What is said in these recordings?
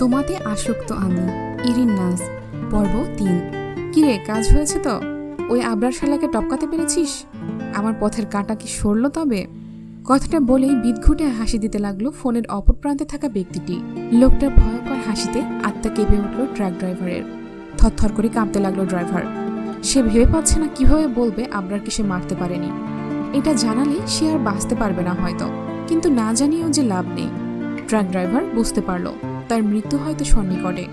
তোমাতে আসক্ত আমি, ইরিন নাস, পর্ব তিন। কিরে, কাজ হয়েছে তো? ওই আবরার শালাকে টপকাতে পেরেছিস? আমার পথের কাঁটা কি সরল তবে? কথাটা বলেই বিদঘুটে হাসি দিতে লাগল ফোনের অপর প্রান্তে থাকা ব্যক্তিটি। লোকটার ভয়ঙ্কর হাসিতে আত্মা কেঁপে উঠল ট্রাক ড্রাইভারের। থরথর করে কাঁপতে লাগল ড্রাইভার। সে ভেবে পাচ্ছে না কীভাবে বলবে আবরারকে সে মারতে পারেনি। এটা জানালে সে আর বাঁচতে পারবে না হয়তো, কিন্তু না জানিয়েও যে লাভ নেই। ট্রাক ড্রাইভার বুঝতে পারল। তার মৃত্যু হয়তো সন্নিকটে।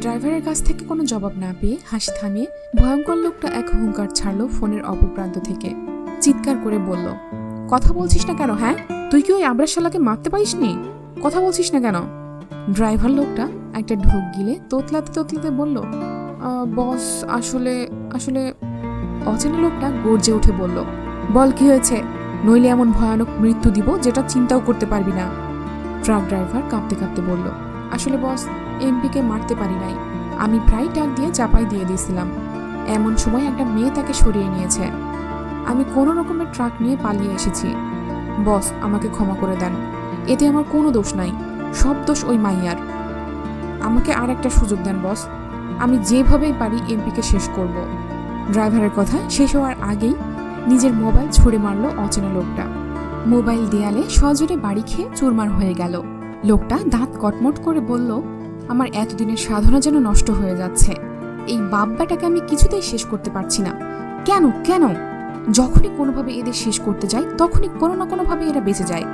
ড্রাইভারের কাছ থেকে কোনো জবাব না পেয়ে হাসি থামিয়ে ভয়ঙ্কর লোকটা এক হুঙ্কার ছাড়লো ফোনের অপর প্রান্ত থেকে। চিৎকার করে বলল কথা বলছিস না কেন হ্যাঁ? তুই কি ওই আবরার শালাকে মারতে পারিস নি কথা বলছিস না কেন? ড্রাইভার লোকটা একটা ঢোক গিলে তোতলাতে তোতলাতে বলল "আহ, বস আসলে আসলে অচেনা লোকটা গর্জে উঠে বলল বল কি হয়েছে? নইলে এমন ভয়ানক মৃত্যু দিব যেটা চিন্তাও করতে পারবি না ট্রাক ড্রাইভার কাঁপতে কাঁপতে বলল আসলে বস, এমপিকে মারতে পারি নাই। আমি প্রায় টাক দিয়ে চাপাই দিয়ে দিয়েছিলাম। এমন সময় একটা মেয়ে তাকে সরিয়ে নিয়েছে। আমি কোনো রকমের ট্রাক নিয়ে পালিয়ে এসেছি। বস, আমাকে ক্ষমা করে দেন। এতে আমার কোনো দোষ নাই। সব দোষ ওই মাইয়ার। আমাকে আর একটা সুযোগ দেন, বস। আমি যেভাবেই পারি এমপিকে শেষ করব। ড্রাইভারের কথা শেষ হওয়ার আগেই নিজের মোবাইল ছুঁড়ে মারলো অচেনা লোকটা। মোবাইল দেয়ালে সজোরে বাড়ি খেয়ে চুরমার হয়ে গেল। লোকটা দাঁত কটমট করে বলল, আমার এতদিনের সাধনা যেন নষ্ট হয়ে যাচ্ছে। এই বাব্বাটাকে আমি কিছুতেই শেষ করতে পারছি না। কেন কেন? যখনই কোনোভাবে এদের শেষ করতে যাই, তখনই কোনো না কোনোভাবে এরা বেঁচে যায়।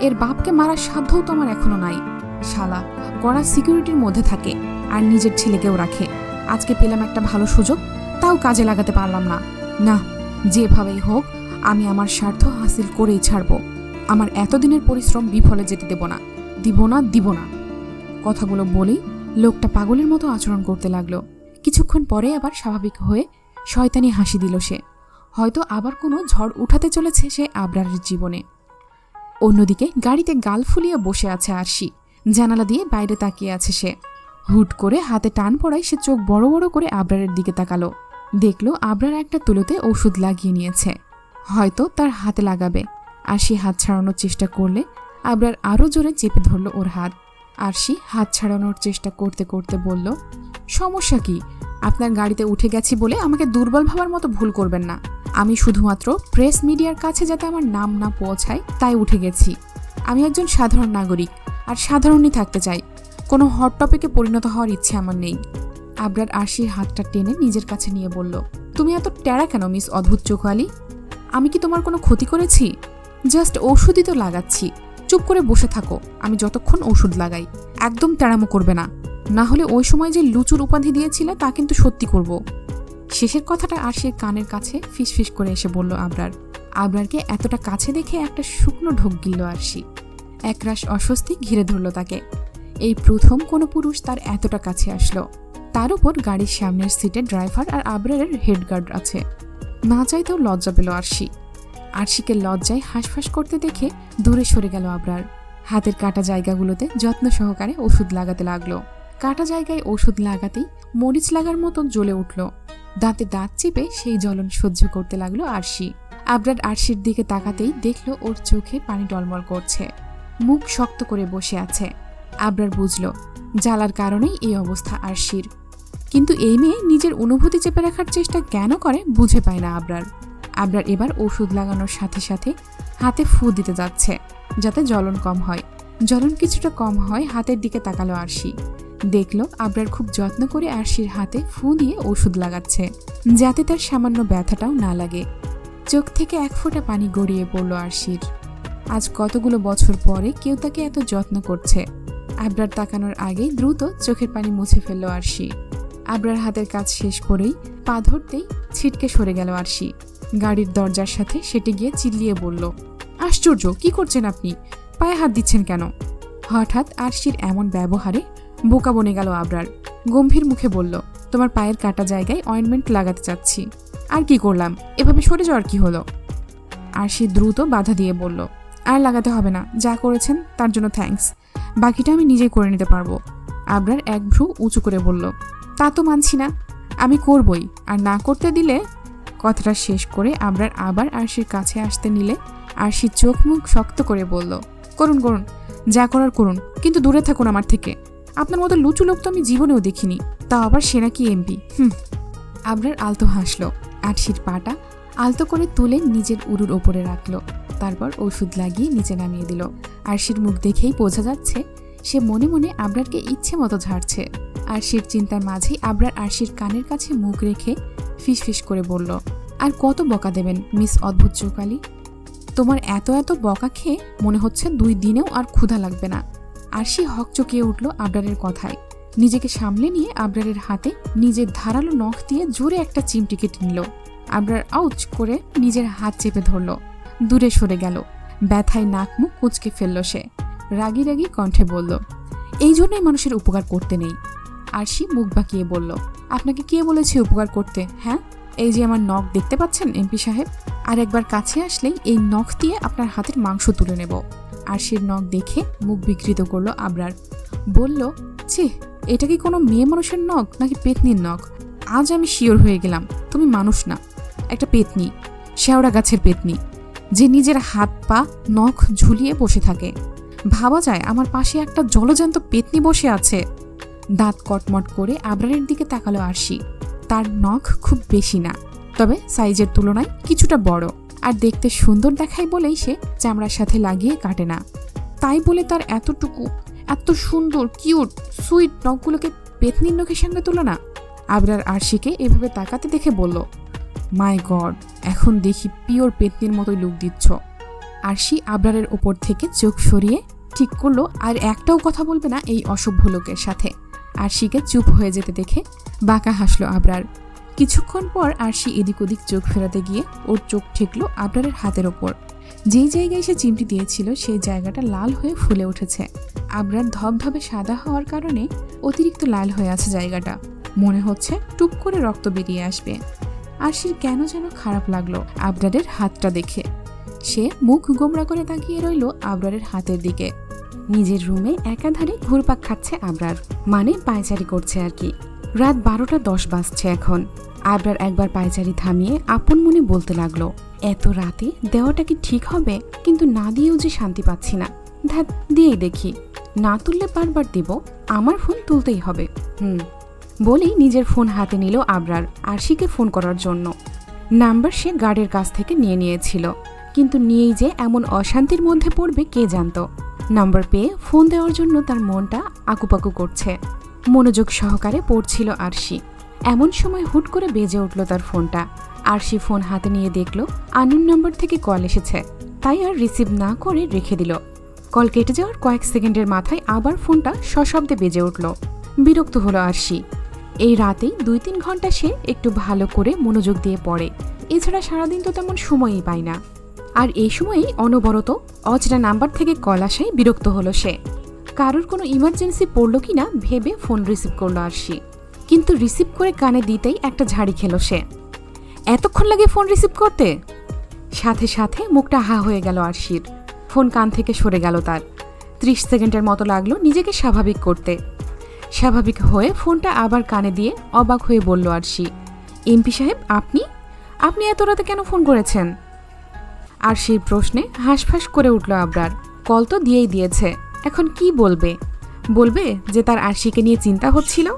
এর বাপকে মারার সাধ্যও তো আমার এখনও নাই। শালা, কড়া সিকিউরিটির মধ্যে থাকে, আর নিজের ছেলেকেও রাখে। আজকে পেলাম একটা ভালো সুযোগ, তাও কাজে লাগাতে পারলাম না। না, যেভাবেই হোক, আমি আমার স্বার্থ হাসিল করেই ছাড়ব। আমার এতদিনের পরিশ্রম বিফলে যেতে দেব না। দিব না দিব না। কথাগুলো বলেই লোকটা পাগলের মতো আচরণ করতে লাগল। কিছুক্ষণ পরে আবার স্বাভাবিক হয়ে শয়তানি হাসি দিল সে। হয়তো আবার কোনো ঝড় উঠাতে চলেছে সে আবরারের জীবনে। অন্যদিকে গাড়িতে গাল ফুলিয়ে বসে আছে আরশি। জানালা দিয়ে বাইরে তাকিয়ে আছে সে। হুট করে হাতে টান পড়ায় সে চোখ বড় বড় করে আবরারের দিকে তাকালো। দেখল আবরার একটা তুলোতে ওষুধ লাগিয়ে নিয়েছে। হয়তো তার হাতে লাগাবে। আর সে হাত ছাড়ানোর চেষ্টা করলে আবরার আরও জোরে চেপে ধরলো ওর হাত। আরশি হাত ছাড়ানোর চেষ্টা করতে করতে বলল, সমস্যা কি? আপনার গাড়িতে উঠে গেছি বলে আমাকে দুর্বল ভাবার মতো ভুল করবেন না। আমি শুধুমাত্র প্রেস মিডিয়ার কাছে যাতে আমার নাম না পৌঁছায়, তাই উঠে গেছি। আমি একজন সাধারণ নাগরিক আর সাধারণই থাকতে চাই। কোনো হট টপিকে পরিণত হওয়ার ইচ্ছে আমার নেই। আবরার আরশির হাতটা টেনে নিজের কাছে নিয়ে বলল, তুমি এত ট্যারা কেন, মিস অদ্ভুত চোখালি আমি কি তোমার কোনো ক্ষতি করেছি? জাস্ট ওষুধই তো লাগাচ্ছি। চুপ করে বসে থাকো, আমি যতক্ষণ ওষুধ লাগাই। একদম তেড়ামো করবে না। না হলে ওই সময় যে লুচুর উপাধি দিয়েছিলে তা কিন্তু সত্যি করব। শেষের কথাটা আর সে কানের কাছে ফিসফিস করে এসে বলল আবরার। আবরারকে এতটা কাছে দেখে একটা শুকনো ঢোক গিলল আরশি। একরাশ অস্বস্তি ঘিরে ধরল তাকে। এই প্রথম কোনো পুরুষ তার এতটা কাছে আসলো। তার উপর গাড়ির সামনের সিটে ড্রাইভার আর আবরারের হেডগার্ড আছে। না চাইতেও লজ্জা পেল আরশি। আরশিকে লজ্জায় হাঁসফাঁস করতে দেখে দূরে সরে গেল আবরার। হাতের কাটা জায়গাগুলোতে যত্ন সহকারে ওষুধ লাগাতে লাগল। কাটা জায়গায় ওষুধ লাগাতেই মরিচ লাগার মতো জ্বলে উঠল। দাঁতে দাঁত চেপে সেই জ্বলন সহ্য করতে লাগল আরশি। আবরার আরশির দিকে তাকাতেই দেখল ওর চোখে পানি টলমল করছে। মুখ শক্ত করে বসে আছে। আবরার বুঝল, জ্বালার কারণেই এই অবস্থা আরশির। কিন্তু এই মেয়ে নিজের অনুভূতি চেপে রাখার চেষ্টা কেন করে বুঝে পায় না আবরার। আবরার এবার ওষুধ লাগানোর সাথে সাথে হাতে ফু দিতে যাচ্ছে, যাতে জ্বলন কম হয়। জ্বলন কিছুটা কম হয় হাতের দিকে তাকালো আরশি। দেখল আবরার খুব যত্ন করে আরশির হাতে ফু দিয়ে ওষুধ লাগাচ্ছে, যাতে তার সামান্য ব্যথাটাও না লাগে। চোখ থেকে এক ফোঁটা পানি গড়িয়ে পড়ল আরশির। আজ কতগুলো বছর পরে কেউ তাকে এত যত্ন করছে। আবরার তাকানোর আগে দ্রুত চোখের পানি মুছে ফেলল আরশি। আবরার হাতের কাজ শেষ করেই পা ধরতেই ছিটকে সরে গেল আরশি। গাড়ির দরজার সাথে সেটি গিয়ে চিল্লিয়ে বলল, আশ্চর্য, কি করছেন আপনি? পায়ে হাত দিচ্ছেন কেন? হঠাৎ আরশির এমন ব্যবহারে বোকা বনে গেল আবরার। গম্ভীর মুখে বলল, তোমার পায়ের কাটা জায়গায় অয়েন্টমেন্ট লাগাতে চাচ্ছি। আর কি করলাম? এভাবে সরে যাওয়ার কি হলো? আরশি দ্রুত বাধা দিয়ে বলল, আর লাগাতে হবে না। যা করেছেন, তার জন্য থ্যাঙ্কস। বাকিটা আমি নিজেই করে নিতে পারব। আবরার এক ভ্রু উঁচু করে বলল, তা তো মানছি না। আমি করবই। আর না করতে দিলে কথাটা শেষ করে আবরার আবার আরশির কাছে আসতে নিলে আরশির চোখ মুখ শক্ত করে বলল করুন করুন যা করার করুন কিন্তু দূরে থাকুন আমার থেকে। আপনার মতো লুচু লোক তো আমি জীবনেও দেখিনি তা আবার সে নাকি এমপি। হুম। আবরার আলতো হাসলো, আরশির পাটা আলতো করে তুলে নিজের উরুর ওপরে রাখল, তারপর ওষুধ লাগিয়ে নিচে নামিয়ে দিল। আরশির মুখ দেখেই বোঝা যাচ্ছে, সে মনে মনে আবরারকে ইচ্ছে মতো ঝাড়ছে। আরশির চিন্তার মাঝেই আবরার আরশির কানের কাছে মুখ রেখে ফিসফিস করে বলল, আর কত বকা দেবেন, মিস অদ্ভুত চৌকালি? তোমার এত এত বকা খেয়ে মনে হচ্ছে দুই দিনেও আর ক্ষুধা লাগবে না। আরশি হক চকিয়ে উঠল আবরারের কথায়। নিজেকে সামলে নিয়ে আবরারের হাতে নিজের ধারালো নখ দিয়ে জোরে একটা চিমটি কেটে নিল। আবরার আউচ করে নিজের হাত চেপে ধরল। দূরে সরে গেল। ব্যথায় নাক মুখ কুচকে ফেলল সে। রাগি রাগি কণ্ঠে বলল, এই জন্যই মানুষের উপকার করতে নেই। আরশি মুখ বাঁকিয়ে বলল, আপনাকে কে বলেছে উপকার করতে হ্যাঁ? এই যে আমার নখ দেখতে পাচ্ছেন এমপি সাহেব? আর একবার কাছে আসলেই এই নখ দিয়ে আপনার হাতের মাংস তুলে নেব। আরশির নখ দেখে মুখ বিকৃত করল আবরার। বলল, ছি, এটা কি কোনো মেয়ে মানুষের নখ নাকি পেতনির নখ? আজ আমি শিওর হয়ে গেলাম, তুমি মানুষ না। একটা পেতনি, শেওড়া গাছের পেতনি, যে নিজের হাত পা, নখ ঝুলিয়ে বসে থাকে। ভাবা যায় আমার পাশে একটা জলজান্ত পেতনি বসে আছে। দাঁত কটমট করে আবরারের দিকে তাকালো আরশি। তার নখ খুব বেশি না, তবে সাইজের তুলনায় কিছুটা বড়। আর দেখতে সুন্দর দেখায় বলেই সে চামড়ার সাথে লাগিয়ে কাটে না। তাই বলে তার এতটুকু, এত সুন্দর, কিউট, সুইট নখগুলোকে পেতনির নখের সঙ্গে তুলনা আবরার আরশিকে এভাবে তাকাতে দেখে বলল, মাই গড, এখন দেখি পিওর পেতনির মতোই লুক দিচ্ছ। আরশি আবরারের ওপর থেকে চোখ সরিয়ে ঠিক করল, আর একটাও কথা বলবে না এই অসভ্য লোকের সাথে। আরশিকে চুপ হয়ে যেতে দেখে বাঁকা হাসলো আবরার। কিছুক্ষণ পর আরশি এদিক ওদিক চোখ ফেরাতে গিয়ে ওর চোখ ঠেকলো আবরারের হাতের ওপর। যেই জায়গায় সে চিমটি দিয়েছিল, সেই জায়গাটা লাল হয়ে ফুলে উঠেছে। আবরার ধবধবে সাদা হওয়ার কারণে অতিরিক্ত লাল হয়ে আছে জায়গাটা। মনে হচ্ছে টুপ করে রক্ত বেরিয়ে আসবে। আরশির কেন যেন খারাপ লাগল আবরারের হাতটা দেখে। সে মুখ গোমরা করে তাকিয়ে রইল আবরারের হাতের দিকে। নিজের রুমে একাধারে ঘুরপাক খাচ্ছে আবরার মানে পায়চারি করছে আর কি। রাত বারোটা দশ বাজছে এখন। আবরার একবার পায়চারি থামিয়ে আপন মনে বলতে লাগল, এত রাতে দেওয়াটা কি ঠিক হবে? কিন্তু না দিয়েও যে শান্তি পাচ্ছি না। ধ্যাত দিয়েই দেখি। না তুললে বারবার দেব, আমার ফোন তুলতেই হবে। হুম, বলেই নিজের ফোন হাতে নিল আবরার আরশিকে ফোন করার জন্য। নাম্বার সে গার্ডের কাছ থেকে নিয়ে নিয়েছিল। কিন্তু নিয়েই যে এমন অশান্তির মধ্যে পড়বে কে জানতো? নাম্বার পেয়ে ফোন দেওয়ার জন্য তার মনটা আকুপাকু করছে। মনোযোগ সহকারে পড়ছিল আরশি। এমন সময় হুট করে বেজে উঠল তার ফোনটা আরশি ফোন হাতে নিয়ে দেখল, আনুন নাম্বার থেকে কল এসেছে। তাই আর রিসিভ না করে রেখে দিল। কল কেটে যাওয়ার কয়েক সেকেন্ডের মাথায় আবার ফোনটা সশব্দে বেজে উঠল। বিরক্ত হলো আরশি। এই রাতেই দুই তিন ঘণ্টা সে একটু ভালো করে মনোযোগ দিয়ে পড়ে। এছাড়া সারাদিন তো তেমন সময়ই পায় না। আর এই সময়েই অনবরত অজরা নাম্বার থেকে কল আসায় বিরক্ত হলো সে। কারোর কোনো ইমার্জেন্সি পড়ল কি না ভেবে ফোন রিসিভ করল আরশি। কিন্তু রিসিভ করে কানে দিতেই একটা ঝাড়ি খেলো সে। এতক্ষণ লাগে ফোন রিসিভ করতে? সাথে সাথে মুখটা হা হয়ে গেল আরশির। ফোন কান থেকে সরে গেল তার। ত্রিশ সেকেন্ডের মতো লাগল নিজেকে স্বাভাবিক করতে। স্বাভাবিক হয়ে ফোনটা আবার কানে দিয়ে অবাক হয়ে বলল আরশি, এমপি সাহেব, আপনি? আপনি এত রাতে কেন ফোন করেছেন? আর সেই প্রশ্নে হাঁসফাঁস করে উঠল আবরার। কল তো দিয়েই দিয়েছে। এখন কি বলবে? বলবে যে তার আরশিকে নিয়ে চিন্তা হচ্ছিল?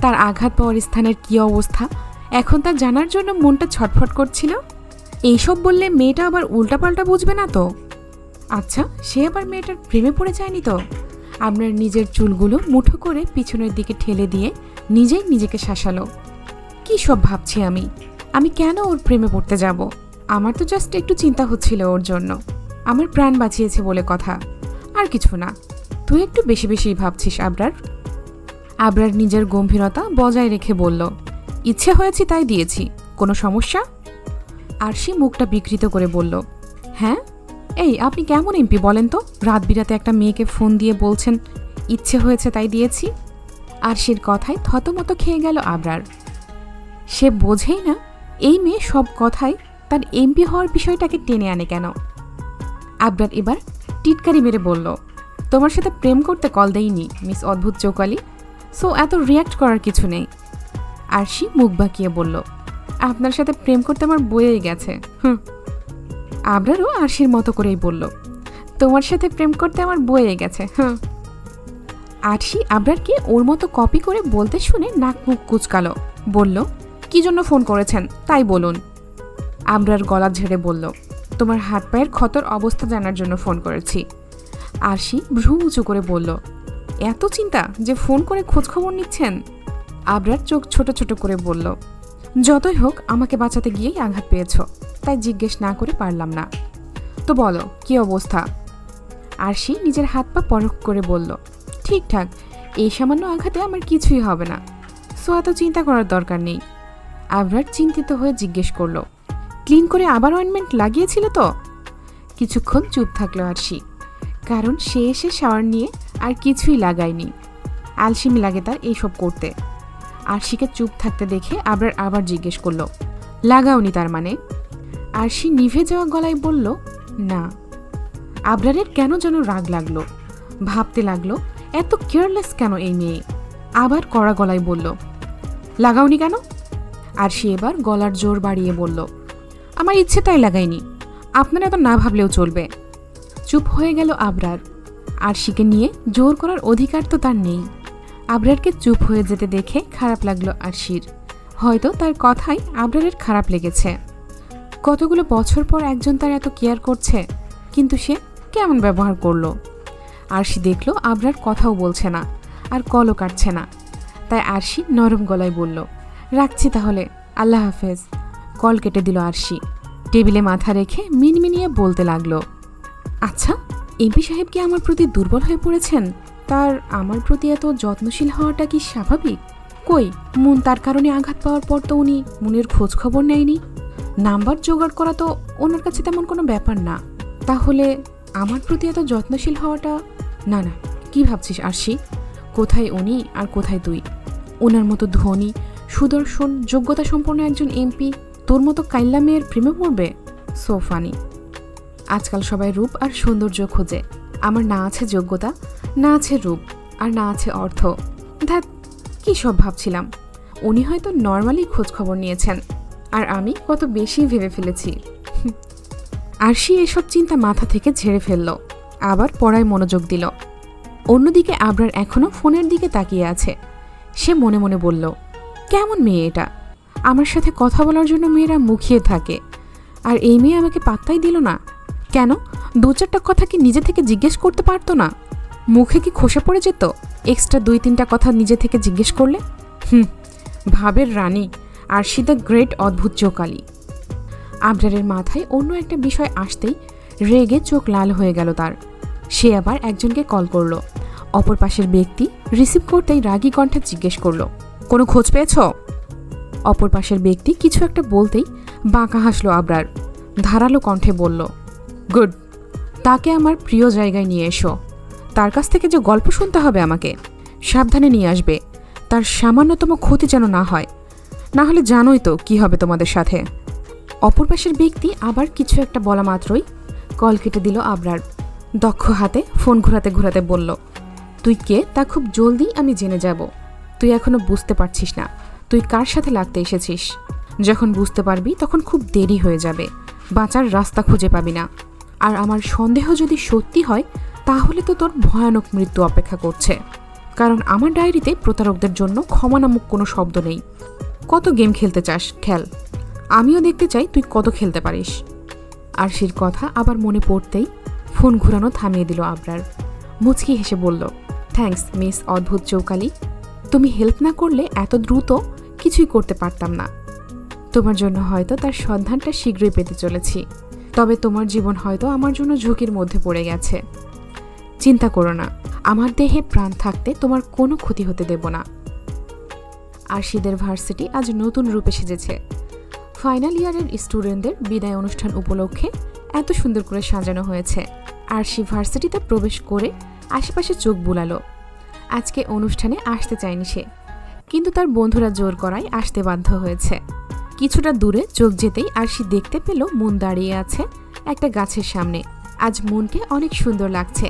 তার আঘাত পাওয়ার স্থানের কি অবস্থা? এখন তার জানার জন্য মনটা ছটফট করছিল? এইসব বললে মেয়েটা আবার উল্টাপাল্টা বুঝবে না তো? আচ্ছা সে আবার মেয়েটার প্রেমে পড়ে যায়নি তো? আপনার নিজের চুলগুলো মুঠো করে পিছনের দিকে ঠেলে দিয়ে নিজেই নিজেকে শাসালো। কী সব ভাবছি আমি? আমি কেন ওর প্রেমে পড়তে যাব? আমার তো জাস্ট একটু চিন্তা হচ্ছিল ওর জন্য। আমার প্রাণ বাঁচিয়েছে বলে কথা। আর কিছু না। তুই একটু বেশি বেশি ভাবছিস, আবরার। আবরার নিজের গম্ভীরতা বজায় রেখে বলল, ইচ্ছে হয়েছে তাই দিয়েছি। কোনো সমস্যা? আর সে মুখটা বিকৃত করে বলল হ্যাঁ? এই, আপনি কেমন এমপি বলেন তো? রাত বিরাতে একটা মেয়েকে ফোন দিয়ে বলছেন, ইচ্ছে হয়েছে তাই দিয়েছি? আর সের কথায় থতমত খেয়ে গেল আবরার। সে বোঝেই না, এই মেয়ে সব কথাই তার এমপি হওয়ার বিষয়টাকে টেনে আনে কেন? আবরার এবার টিটকারি মেরে বলল, তোমার সাথে প্রেম করতে কল দেইনি, মিস অদ্ভুত চৌকালি। সো এত রিয়াক্ট করার কিছু নেই। আরশি মুখ বাঁকিয়ে বলল, আপনার সাথে প্রেম করতে আমার বয়েই গেছে। হুম। আবরারও আরশির মতো করেই বলল, তোমার সাথে প্রেম করতে আমার বয়ে গেছে। হুম। আরশি আবরারকে ওর মতো কপি করে বলতে শুনে নাক মুখ কুচকালো, বলল, কি জন্য ফোন করেছেন? তাই বলুন। আবরার গলা ঝেড়ে বলল, তোমার হাত পায়ের ক্ষতর অবস্থা জানার জন্য ফোন করেছি। আরশি ভ্রু উঁচু করে বলল, এত চিন্তা যে ফোন করে খোঁজখবর নিচ্ছেন? আবরার চোখ ছোট ছোট করে বলল, যতই হোক, আমাকে বাঁচাতে গিয়েই আঘাত পেয়েছ, তাই জিজ্ঞেস না করে পারলাম না। তো বলো, কি অবস্থা? আরশি নিজের হাত পা পরখ করে বলল ঠিকঠাক এই সামান্য আঘাতে আমার কিছুই হবে না। সো এত চিন্তা করার দরকার নেই। আবরার চিন্তিত হয়ে জিজ্ঞেস করল ক্লিন করে আবার অয়েনমেন্ট লাগিয়েছিল তো? কিছুক্ষণ চুপ থাকল আরশি। কারণ সে এসে শাওয়ার নিয়ে আর কিছুই লাগায়নি। আলসিমি লাগে তার এইসব করতে। আরশিকে চুপ থাকতে দেখে আবরার আবার জিজ্ঞেস করল, লাগাওনি তার মানে? আরশি নিভে যাওয়া গলায় বলল, না। আবরারের কেন যেন রাগ লাগল। ভাবতে লাগল, এত কেয়ারলেস কেন এই মেয়ে? আবার কড়া গলায় বলল, লাগাওনি কেন? আর সে এবার গলার জোর বাড়িয়ে বলল আমার ইচ্ছে তাই লাগাইনি। আপনারা তো না ভাবলেও চলবে। চুপ হয়ে গেল আবরার। আরশিকে নিয়ে জোর করার অধিকার তো তার নেই। আবরারকে চুপ হয়ে যেতে দেখে খারাপ লাগল আরশির। হয়তো তার কথাই আবরারের খারাপ লেগেছে। কতগুলো বছর পর একজন তার এত কেয়ার করছে, কিন্তু সে কেমন ব্যবহার করল? আরশি দেখল আবরার কথাও বলছে না, আর কলও কাটছে না। তাই আরশি নরম গলায় বলল, রাখছি তাহলে। আল্লাহ হাফেজ। কল কেটে দিল আরশি। টেবিলে মাথা রেখে মিনমিনিয়ে বলতে লাগল আচ্ছা এমপি সাহেব কি আমার প্রতি দুর্বল হয়ে পড়েছেন? তার, আমার প্রতি এত যত্নশীল হওয়াটা কি স্বাভাবিক? কই, মন তার কারণে আঘাত পাওয়ার পর তো উনি মনের খোঁজ খবর নেয়নি? নাম্বার জোগাড় করা তো ওনার কাছে তেমন কোনো ব্যাপার না। তাহলে আমার প্রতি এত যত্নশীল হওয়াটা, না না, কি ভাবছিস আরশি? কোথায় উনি আর কোথায় তুই? ওনার মতো ধনী, সুদর্শন যোগ্যতা সম্পন্ন একজন এমপি তোর মতো কাইল্লা মেয়ের প্রেমে পড়বে? সো ফানি আজকাল সবাই রূপ আর সৌন্দর্য খোঁজে। আমার না আছে যোগ্যতা, না আছে রূপ, আর না আছে অর্থ। ধ্যাত কী সব ভাবছিলাম। উনি হয়তো নর্মালি খোঁজ খবর নিয়েছেন, আর আমি কত বেশি ভেবে ফেলেছি। আর সে এসব চিন্তা মাথা থেকে ঝেড়ে ফেলল, আবার পড়ায় মনোযোগ দিল। অন্যদিকে আবরার এখনও ফোনের দিকে তাকিয়ে আছে। সে মনে মনে বলল, কেমন মেয়ে এটা? আমার সাথে কথা বলার জন্য মেয়েরা মুখিয়ে থাকে। আর এই মেয়ে আমাকে পাত্তাই দিল না। কেন? দু চারটা কথা কি নিজে থেকে জিজ্ঞেস করতে পারতো না? মুখে কি খসে পড়ে যেত? এক্সট্রা দুই তিনটা কথা নিজে থেকে জিজ্ঞেস করলে? হুম, ভাবের রানী আর সি দ্য গ্রেট অদ্ভুত চোকালি আবরারের মাথায় অন্য একটা বিষয় আসতেই রেগে চোখ লাল হয়ে গেল তার। সে আবার একজনকে কল করল। অপর পাশের ব্যক্তি রিসিভ করতেই রাগী কণ্ঠে জিজ্ঞেস করল, কোনো খোঁজ পেয়েছ? অপর পাশের ব্যক্তি কিছু একটা বলতেই বাঁকা হাসলো আবরার। ধারালো কণ্ঠে বলল, গুড, তাকে আমার প্রিয় জায়গায় নিয়ে এসো। তার কাছ থেকে যে গল্প শুনতে হবে আমাকে, সাবধানে নিয়ে আসবে। তার সামান্যতম ক্ষতি যেন না হয়। না হলে জানোই তো কি হবে তোমাদের সাথে। অপর পাশের ব্যক্তি আবার কিছু একটা বলা মাত্রই কল কেটে দিল আবরার। দক্ষ হাতে ফোন ঘোরাতে ঘোরাতে বলল, তুই কে? তা খুব জলদি আমি জেনে যাব। তুই এখনও বুঝতে পারছিস না। তুই কার সাথে লাগতে এসেছিস? যখন বুঝতে পারবি, তখন খুব দেরি হয়ে যাবে। বাঁচার রাস্তা খুঁজে পাবি না। আর আমার সন্দেহ যদি সত্যি হয়, তাহলে তো তোর ভয়ানক মৃত্যু অপেক্ষা করছে। কারণ আমার ডায়েরিতে প্রতারকদের জন্য ক্ষমা নামক কোনো শব্দ নেই। কত গেম খেলতে চাস, খেল। আমিও দেখতে চাই তুই কত খেলতে পারিস। আর আরশির কথা আবার মনে পড়তেই ফোন ঘুরানো থামিয়ে দিল আবরার। মুচকি হেসে বলল, থ্যাঙ্কস, মিস অদ্ভুত চৌকালি। তুমি হেল্প না করলে এত দ্রুত কিছুই করতে পারতাম না। তোমার জন্য হয়তো তার সন্ধানটা শীঘ্রই পেতে চলেছি। তবে তোমার জীবন হয়তো আমার জন্য ঝুঁকির মধ্যে পড়ে গেছে। চিন্তা করো না, আমার দেহে প্রাণ থাকতে তোমার কোনো ক্ষতি হতে দেব না। আরশিদের ভার্সিটি আজ নতুন রূপে সেজেছে। ফাইনাল ইয়ারের স্টুডেন্টদের বিদায় অনুষ্ঠান উপলক্ষে এত সুন্দর করে সাজানো হয়েছে। আরশি ভার্সিটিতে প্রবেশ করে আশেপাশে চোখ বুলালো। আজকে অনুষ্ঠানে আসতে চায়নি সে। কিন্তু তার বন্ধুরা জোর করায় আসতে বাধ্য হয়েছে। কিছুটা দূরে চোখ যেতেই আরশি দেখতে পেল মন দাঁড়িয়ে আছে একটা গাছের সামনে। আজ মনকে অনেক সুন্দর লাগছে।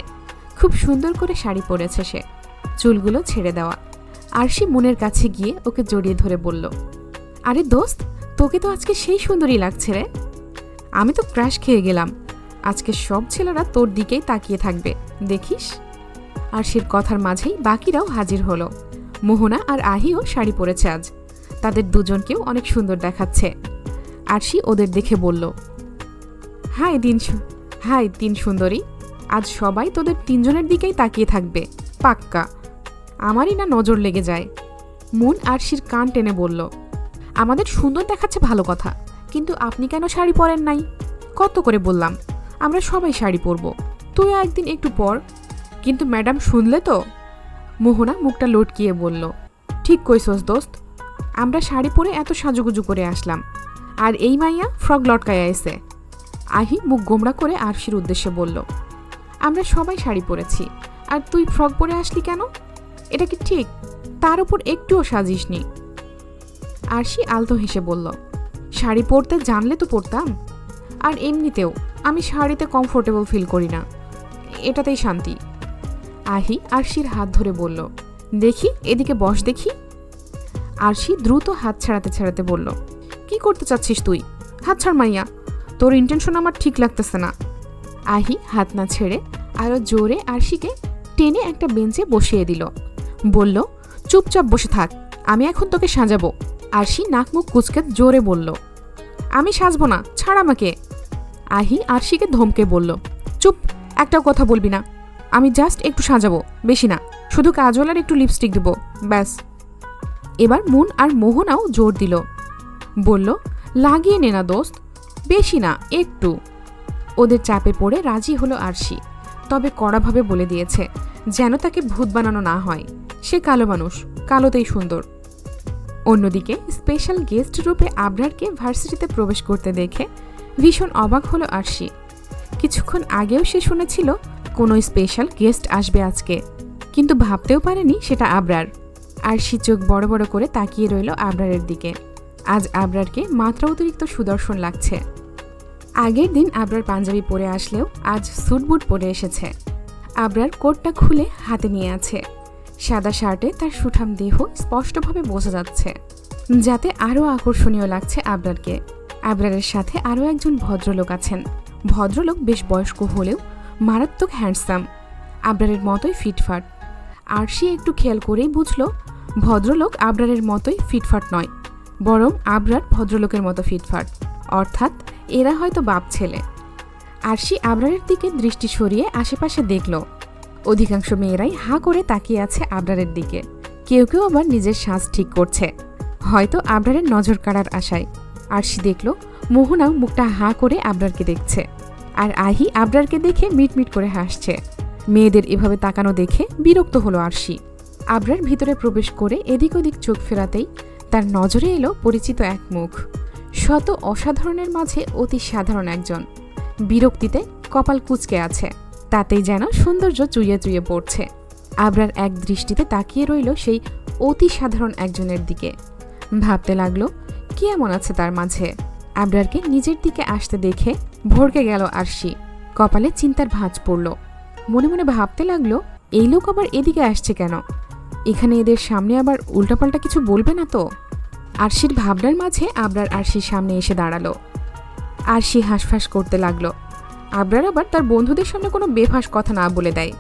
খুব সুন্দর করে শাড়ি পরেছে সে। চুলগুলো ছেড়ে দেওয়া। আরশি মনের কাছে গিয়ে ওকে জড়িয়ে ধরে বলল, আরে দোস্ত, তোকে তো আজকে সেই সুন্দরী লাগছে রে। আমি তো ক্রাশ খেয়ে গেলাম। আজকে সব ছেলেরা তোর দিকেই তাকিয়ে থাকবে, দেখিস? আরশির কথার মাঝেই বাকিরাও হাজির হলো। মোহনা আর আহিও শাড়ি পরেছে আজ। তাদের দুজনকেও অনেক সুন্দর দেখাচ্ছে। আরশি ওদের দেখে বলল, হাই দিন হাই তিন সুন্দরী, আজ সবাই তোদের তিনজনের দিকেই তাকিয়ে থাকবে, পাক্কা। আমারই না নজর লেগে যায়। মন আরশির কান টেনে বলল, আমাদের সুন্দর দেখাচ্ছে ভালো কথা, কিন্তু আপনি কেন শাড়ি পরেন নাই? কত করে বললাম, আমরা সবাই শাড়ি পরবো। তুই একদিন একটু পর। কিন্তু ম্যাডাম শুনলে তো? মোহনা মুখটা লটকিয়ে বলল, ঠিক কইসোস দোস্ত, আমরা শাড়ি পরে এত সাজুগুজু করে আসলাম, আর এই মাইয়া ফ্রক লটকায় এসে আহি মুখ গোমড়া করে আরশির উদ্দেশ্যে বলল, আমরা সবাই শাড়ি পরেছি, আর তুই ফ্রক পরে আসলি কেন? এটা কি ঠিক? তার উপর একটুও সাজিসনি। আরশি আলতো হেসে বলল, শাড়ি পরতে জানলে তো পরতাম, আর এমনিতেও আমি শাড়িতে কমফোর্টেবল ফিল করি না। এটাতেই শান্তি। আহি আরশির হাত ধরে বলল, দেখি, এদিকে বস দেখি। আরশি দ্রুত হাত ছাড়াতে ছাড়াতে বলল, কি করতে চাচ্ছিস তুই? হাত ছাড় মাইয়া, তোর ইন্টেনশন আমার ঠিক লাগতেছে না। আহি হাত না ছেড়ে আরও জোরে আরশিকে টেনে একটা বেঞ্চে বসিয়ে দিল। বলল, চুপচাপ বসে থাক, আমি এখন তোকে সাজাবো। আরশি নাক মুখ কুচকে জোরে বলল, আমি সাজবো না, ছাড় আমাকে। আহি আরশিকে ধমকে বলল, চুপ, একটাও কথা বলবি না। আমি জাস্ট একটু সাজাবো, বেশি না। শুধু কাজল আর একটু লিপস্টিক দেবো, ব্যাস। এবার মুন আর মোহনাও জোর দিল। বলল, লাগিয়ে নে না দোস্ত, বেশি না, একটু। ওদের চাপে পড়ে রাজি হলো আরশি। তবে কড়াভাবে বলে দিয়েছে, যেন তাকে ভূত বানানো না হয়। সে কালো মানুষ, কালোতেই সুন্দর। অন্যদিকে স্পেশাল গেস্ট রূপে আবরারকে ভার্সিটিতে প্রবেশ করতে দেখে ভীষণ অবাক হলো আরশি। কিছুক্ষণ আগেও সে শুনেছিল কোনো স্পেশাল গেস্ট আসবে আজকে। কিন্তু ভাবতেও পারেনি সেটা আবরার। আর সে চোখ বড় বড় করে তাকিয়ে রইল আবরারের দিকে। আজ আবরারকে মাত্রা অতিরিক্ত সুদর্শন লাগছে। আগের দিন আবরার পাঞ্জাবি পরে আসলেও আজ স্যুট বুট পরে এসেছে। আবরার কোটটা খুলে হাতে নিয়ে আছে। সাদা শার্টে তার সুঠাম দেহ স্পষ্টভাবে বোঝা যাচ্ছে। যাতে আরও আকর্ষণীয় লাগছে আবরারকে। আবরারের সাথে আরও একজন ভদ্রলোক আছেন। ভদ্রলোক বেশ বয়স্ক হলেও মারাত্মক হ্যান্ডসাম আবরারের মতোই ফিটফাট। আরশি একটু খেয়াল করেই বুঝল, ভদ্রলোক আবরারের মতোই ফিটফাট নয়, বরং আবরার ভদ্রলোকের মতো ফিটফাট। অর্থাৎ এরা হয়তো বাপ ছেলে। আরশি আবরারের দিকে দৃষ্টি সরিয়ে আশেপাশে দেখল, অধিকাংশ মেয়েরাই হাঁ করে তাকিয়ে আছে আবরারের দিকে। কেউ কেউ আবার নিজের শ্বাস ঠিক করছে, হয়তো আবরারের নজর কাড়ার আশায়। আরশি দেখল, মোহনাও মুখটা হাঁ করে আবরারকে দেখছে। আর আহি আবরারকে দেখে মিটমিট করে হাসছে। মেয়েদের এভাবে তাকানো দেখে বিরক্ত হলো আরশি। আবরার ভিতরে প্রবেশ করে এদিক ওদিক চোখ ফেরাতেই তার নজরে এলো পরিচিত এক মুখ। শত অসাধারণের মাঝে অতি সাধারণ একজন। বিরক্তিতে কপাল কুচকে আছে, তাতেই যেন সৌন্দর্য চুইয়ে চুইয়ে পড়ছে। আবরার এক দৃষ্টিতে তাকিয়ে রইল সেই অতি সাধারণ একজনের দিকে। ভাবতে লাগল, কি এমন আছে তার মাঝে? আবরারকে নিজের দিকে আসতে দেখে ভরকে গেল আরশি। কপালে চিন্তার ভাঁজ পড়ল। মনে মনে ভাবতে লাগল, এই লোক আবার এদিকে আসছে কেন? এখানে এদের সামনে আবার উল্টাপাল্টা কিছু বলবে না তো? আরশির ভাবনার মাঝে আবরার আরশির সামনে এসে দাঁড়াল। আরশি হাঁসফাঁস করতে লাগল। আবরার আবার তার বন্ধুদের সামনে কোনো বেফাস কথা না বলে দেয়।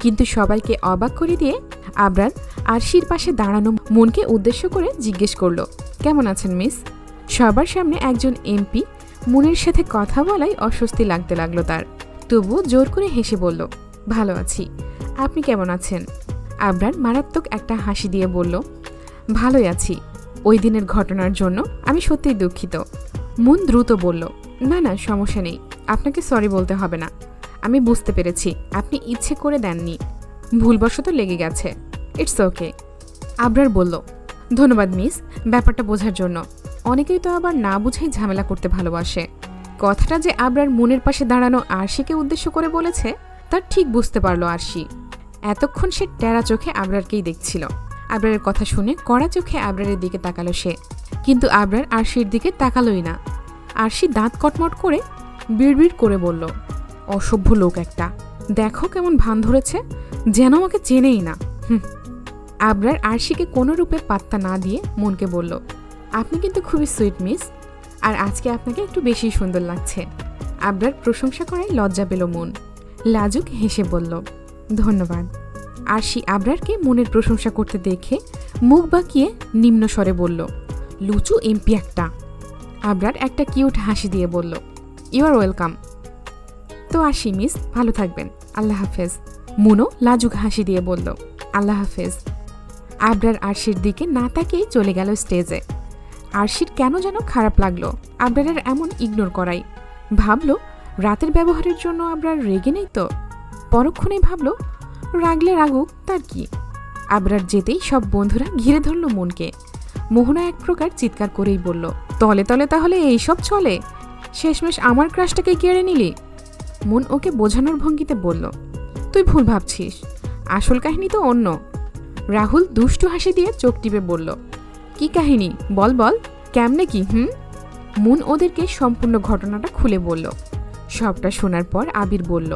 কিন্তু সবাইকে অবাক করে দিয়ে আবরার আরশির পাশে দাঁড়ানো মনকে উদ্দেশ্য করে জিজ্ঞেস করল, কেমন আছেন মিস? সবার সামনে একজন এমপি মুনের সাথে কথা বলাই অস্বস্তি লাগতে লাগল তার। তবুও জোর করে হেসে বলল, ভালো আছি। আপনি কেমন আছেন? আবরার মারাত্মক একটা হাসি দিয়ে বলল, ভালোই আছি। ওই দিনের ঘটনার জন্য আমি সত্যিই দুঃখিত। মুন দ্রুত বলল, না না, সমস্যা নেই। আপনাকে সরি বলতে হবে না। আমি বুঝতে পেরেছি, আপনি ইচ্ছে করে দেননি। ভুলবশত লেগে গেছে। ইটস ওকে আবরার বলল, ধন্যবাদ, মিস। ব্যাপারটা বোঝার জন্য। অনেকেই তো আবার না বুঝেই ঝামেলা করতে ভালোবাসে। কথাটা যে আবরার মনের পাশে দাঁড়ানো আরশিকে উদ্দেশ্য করে বলেছে তার ঠিক বুঝতে পারল আরশি। এতক্ষণ সে টেরা চোখে আবরারকেই দেখছিল। আবরারের কথা শুনে কড়া চোখে আবরারের দিকে তাকালো সে। কিন্তু আবরার আরশির দিকে তাকালোই না। আরশি দাঁত কটমট করে বিড়বিড় করে বলল, অসভ্য লোক একটা। দেখো কেমন ভান ধরেছে, যেন আমাকে চেনেই না। হুম। আবরার আরশিকে কোনো রূপে পাত্তা না দিয়ে মনকে বলল আপনি কিন্তু খুবই সুইট মিস, আর আজকে আপনাকে একটু বেশি সুন্দর লাগছে। আবরার প্রশংসা করায় লজ্জা পেল মন। লাজুক হেসে বলল, ধন্যবাদ। আরশি আবরারকে মনের প্রশংসা করতে দেখে মুখ বাঁকিয়ে নিম্ন স্বরে বলল, লুচু এমপি একটা। আবরার একটা কিউট হাসি দিয়ে বলল ইউ আর ওয়েলকাম তো আসি মিস, ভালো থাকবেন। আল্লাহ হাফেজ। মুনো লাজুক হাসি দিয়ে বলল, আল্লাহ হাফেজ। আবরার আরশির দিকে না তাকেই চলে গেল স্টেজে। আরশির কেন যেন খারাপ লাগল আবরারের এমন ইগনোর করাই। ভাবলো, রাতের ব্যবহারের জন্য আবরার রেগে নেই তো? পরক্ষণেই ভাবলো, রাগলে রাগুক, তার কি? আবরার যেতেই সব বন্ধুরা ঘিরে ধরলো মনকে। মোহনা এক প্রকার চিৎকার করেই বলল, তলে তলে তাহলে এইসব চলে? শেষমেশ আমার ক্রাশটাকে কেড়ে নিলি? মন ওকে বোঝানোর ভঙ্গিতে বলল, তুই ভুল ভাবছিস। আসল কাহিনী তো অন্য। রাহুল দুষ্টু হাসি দিয়ে চোখ টিপে বলল কি কাহিনী? বল বল। কেমনে কি, হুম? মুন ওদেরকে সম্পূর্ণ ঘটনাটা খুলে বলল। সবটা শোনার পর আবির বলল,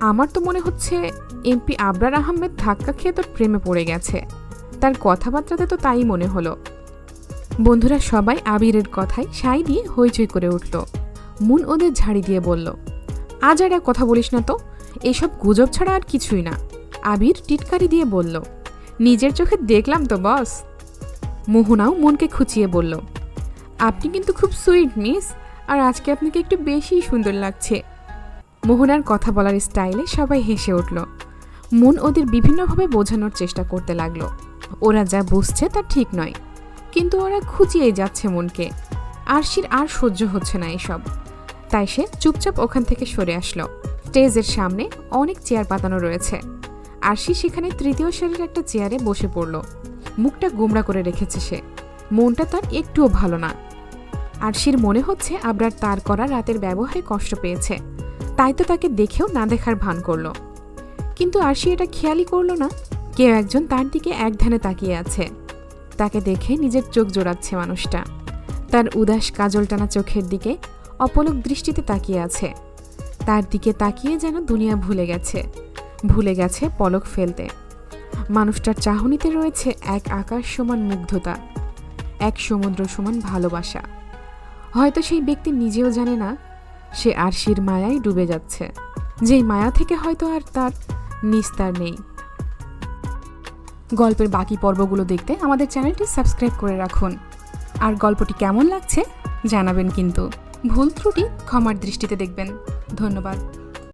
আমার তো মনে হচ্ছে এমপি আবরার আহমেদ ধাক্কা খেয়ে তোর প্রেমে পড়ে গেছে। তার কথাবার্তাতে তো তাই মনে হলো। বন্ধুরা সবাই আবিরের কথায় সাই দিয়ে হইচই করে উঠল। মুন ওদের ঝাড়ি দিয়ে বলল, আজ আর কথা বলিস না তো, এসব গুজব ছাড়া আর কিছুই না। আবির টিটকারি দিয়ে বলল, নিজের চোখে দেখলাম তো, বস। মোহনাও মনকে খুঁচিয়ে বলল, আপনি কিন্তু খুব সুইট, মিস, আর আজকে আপনাকে একটু বেশি সুন্দর লাগছে। মোহনার কথা বলার স্টাইলে সবাই হেসে উঠল। মন ওদের বিভিন্নভাবে বোঝানোর চেষ্টা করতে লাগল। ওরা যা বুঝছে তা ঠিক নয়, কিন্তু ওরা খুঁচিয়ে যাচ্ছে মনকে। আরশির আর সহ্য হচ্ছে না এসব। তাই সে চুপচাপ ওখান থেকে সরে আসলো। স্টেজের সামনে অনেক চেয়ার পাতানো রয়েছে। আরশি সেখানে তৃতীয় সারির একটা চেয়ারে বসে পড়ল। মুখটা গোমরা করে রেখেছে সে। মনটা তার একটুও ভালো না। আরশির মনে হচ্ছে আবরার তার করা রাতের ব্যবহারে কষ্ট পেয়েছে। তাই তো তাকে দেখেও না দেখার ভান করল। কিন্তু আরশি এটা খেয়ালই করল না। কেউ একজন তার দিকে এক ধ্যানে তাকিয়ে আছে। তাকে দেখে নিজের চোখ জোড়াচ্ছে মানুষটা। তার উদাস কাজল টানা চোখের দিকে অপলক দৃষ্টিতে তাকিয়ে আছে। তার দিকে তাকিয়ে যেন দুনিয়া ভুলে গেছে। ভুলে গেছে পলক ফেলতে। মানুষটার চাহনিতে রয়েছে এক আকাশ সমান মুগ্ধতা, এক সমুদ্র সমান ভালোবাসা। হয়তো সেই ব্যক্তি নিজেও জানে না, সে আরশির মায়ায় ডুবে যাচ্ছে। যেই মায়া থেকে হয়তো আর তার নিস্তার নেই। গল্পের বাকি পর্বগুলো দেখতে আমাদের চ্যানেলটি সাবস্ক্রাইব করে রাখুন। আর গল্পটি কেমন লাগছে জানাবেন কিন্তু। ভুল ত্রুটি ক্ষমার দৃষ্টিতে দেখবেন। ধন্যবাদ।